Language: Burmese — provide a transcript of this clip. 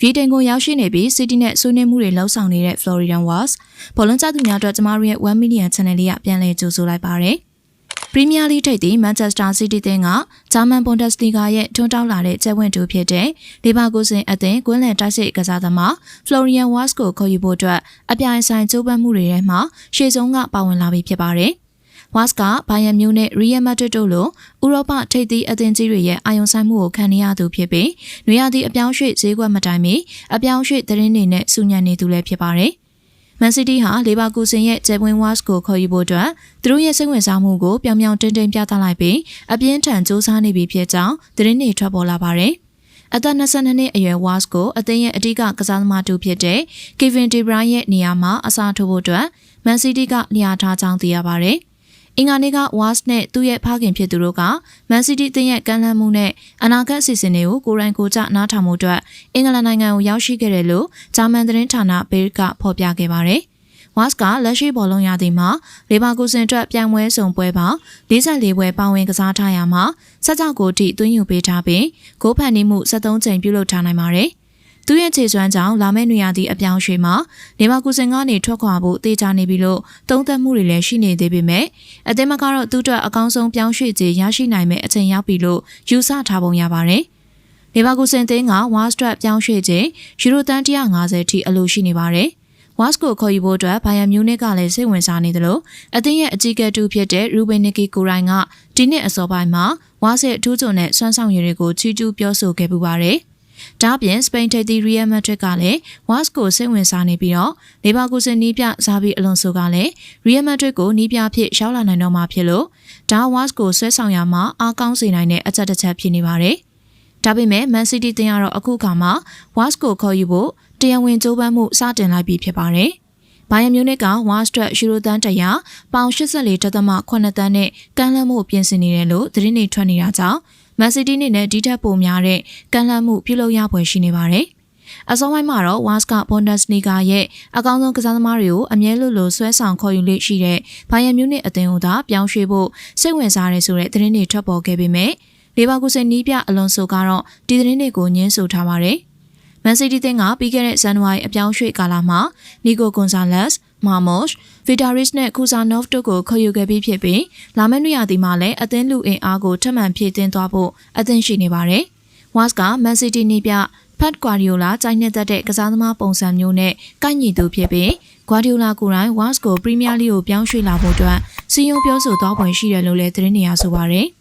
ဗြိတိန်ကိုရောက်ရှိနေပြီး City နဲ့ဆွေးနွေးမှုတွေလှုပ်ဆောင်နေတဲ့ Florian Wars ဘောလုံးကျသူများအတွက်ကျမတို့ရဲ့1 million channel လေးကပြန်လည်ကြိုဆိုလိုက်ပါတယ်။ Premier League ထိပ်သီး Manchester City တင်းကဂျာမန် Bundesliga ရဲ့ထွန်းတောက်လာတဲ့ကျက်ဝင်တူဖြစ်တဲ့လီဗာပူးစင်အသင်းကွင်းလန်တိုက်စစ်ကစားသမား Florian Wars ကိုခေါ်ယူဖို့အတွက်အပြိုင်ဆိုင်ကြိုးပမ်းမှုတွေထဲမှာရှေ့ဆုံးကပါဝင်လာပြီဖြစ်ပါတယ်။ Wars ကဘိုင်ယန်မြူးနဲ့ Real Madrid တို့လိုဥရောပထိပ်သီးအသင်းကြီးတွေရဲ့အာရုံစိုက်မှုကိုခံနေရသူဖြစ်ပြီးနွေရာသီအပြောင်းရွှေ့ဈေးကွက်မတိုင်မီအပြောင်းရွှေ့သတင်းတွေနဲ့စူညံနေသူလည်းဖြစ်ပါတယ်။မန်စီးတီးဟာလေဘာကူဆင်ရဲ့ဂျယ်ပွင်ဝါ့စ်ကိုခေါ်ယူဖို့အတွက်သူတို့ရဲ့စိတ်ဝင်စားမှုကိုပြောင်ပြောင်တင်းတင်းပြသလိုက်ပြီးအပြင်းထန်စူးစမ်းနေပြီဖြစ်ကြောင်းသတင်းတွေထွက်ပေါ်လာပါတယ်။အသက်22နှစ်အရွယ်ဝါ့စ်ကိုအသင်းရဲ့အဓိကကစားသမားတူဖြစ်တဲ့ကီဗင်ဒီဘရိုင်းရဲ့နေရာမှာအစားထိုးဖို့အတွက်မန်စီးတီးကနေရာထားကြောင်းသိရပါတယ်။ အင်္ဂါနေ့ကဝါ့စ်နဲ့သူ့ရဲ့ဖခင်ဖြစ်သူတို့ကမန်စီးတီးအသင်းရဲ့ကမ်းလှမ်းမှုနဲ့အနာဂတ်အစီအစဉ်တွေကိုကိုရိုင်းကိုကြနားထောင်မှုအတွက်အင်္ဂလန်နိုင်ငံကိုရောက်ရှိခဲ့တယ်လို့ဂျာမန်သတင်းဌာနဘေးကဖော်ပြခဲ့ပါတယ်။ဝါ့စ်ကလက်ရှိဘောလုံးရသည်မှာလေဘာကူစင်အတွက်ပြန်ပွဲစုံပွဲပေါင်း44ပွဲပါဝင်ကစားထားရမှာ16ဂိုးထိသွင်းယူပေးထားပြီးဂိုးဖန်တီးမှု73ချိန်ပြုလုပ်ထားနိုင်ပါတယ်။ သူရဲ့ခြေစွမ်းကြောင့်လာမယ့်နေရာသည့်အပြောင်းရွှေ့မှာလေဘာကူစင်ကနေထွက်ခွာဖို့တေချာနေပြီလို့သုံးသပ်မှုတွေလည်းရှိနေသေးပေမဲ့အသင်းမကတော့သူ့အတွက်အကောင်းဆုံးပြောင်းရွှေ့ခြင်းရရှိနိုင်မယ့်အချိန်ရောက်ပြီလို့ယူဆထားပုံရပါတယ်။လေဘာကူစင်တင်းကဝါစထရက်ပြောင်းရွှေ့ခြင်းယူရိုတန်150ထိအလိုရှိနေပါတယ်။ဝါစကိုခေါ်ယူဖို့အတွက်ဘိုင်ယန်မြူးနစ်ကလည်းစိတ်ဝင်စားနေတယ်လို့အသင်းရဲ့အကြီးအကဲတူဖြစ်တဲ့ရူဘင်နီကီကိုရိုင်ကဒီနှစ်အစောပိုင်းမှာဝါစစ်အထူးချုံနဲ့ဆွမ်းဆောင်ရည်တွေကိုချီးကျူးပြောဆိုခဲ့ပူပါတယ်။ ဒါ့ပြင်စပိန်ထိပ်သီးရီယယ်မက်ဒရစ်ကလည်းဝါ့စ်ကိုစိတ်ဝင်စားနေပြီးတော့လေဘာကူစင်နီးပြဇာဘီအလွန်ဆိုကလည်းရီယယ်မက်ဒရစ်ကိုနီးပြဖြစ်ရောက်လာနိုင်တော့မှာဖြစ်လို့ဒါဝါ့စ်ကိုဆွဲဆောင်ရမှာအားကောင်းစေနိုင်တဲ့အချက်တစ်ချက်ဖြစ်နေပါတယ်။ဒါပေမဲ့မန်စီးတီးတင်ကတော့အခုခါမှာဝါ့စ်ကိုခေါ်ယူဖို့တရားဝင်ကြိုးပမ်းမှုစတင်လိုက်ပြီဖြစ်ပါတယ်။ဘိုင်ယန်မြူနစ်ကဝါစထရက်ယူရိုတန်တရာပေါင်84.8တန်းနဲ့ကမ်းလှမ်းမှုပြင်ဆင်နေတယ်လို့သတင်းတွေထွက်နေတာကြောင့် မန်စီးတီးနဲ့ဒီထက်ပိုများတဲ့ကမ်းလှမ်းမှုပြုလုပ်ရဖွယ်ရှိနေပါတယ်။အစောပိုင်းမှာတော့ဝါစကဘွန်ဒက်စနီဂါရဲ့အကောင်းဆုံးကစားသမားတွေကိုအမြဲလိုလိုဆွဲဆောင်ခေါ်ယူလေ့ရှိတဲ့ဘိုင်ယန်မြူနစ်အသင်းကိုသာပြောင်းရွှေ့ဖို့စိတ်ဝင်စားရဲဆိုတဲ့သတင်းတွေထွက်ပေါ်ခဲ့ပေမဲ့လေဘာကူစင်နီးပြအလွန်ဆိုကတော့ဒီသတင်းတွေကိုညှင်းဆိုထားပါတယ်။ မန်စီးတီးတင်းကပြီးခဲ့တဲ့ဇန်နဝါရီအပြောင်းရွှေ့ကာလမှာနီကိုကွန်ဆာလက်စ်မာမော့ရှ်ဗီတာရစ်နဲ့ကူဇာနော့ဖ်တို့ကိုခေါ်ယူခဲ့ပြီးဖြစ်ပြီးလာမယ့်နှစ်ရာသီမှာလည်းအသင်းလူအင်အားကိုထပ်မံဖြည့်တင်းသွားဖို့အသင့်ရှိနေပါတယ်။ဝါ့စ်ကမန်စီးတီးနေပြဖတ်ကွာဒီယိုလာကြိုက်နှစ်သက်တဲ့ကစားသမားပုံစံမျိုးနဲ့ကိုက်ညီသူဖြစ်ပြီးဂွာဒီယိုလာကိုယ်တိုင်ဝါ့စ်ကိုပရီးမီးယားလိကိုပြောင်းရွှေ့လာဖို့အတွက်စီယုံပြောဆိုသွားပွင့်ရှိတယ်လို့လည်းသတင်းနေရဆိုပါတယ်။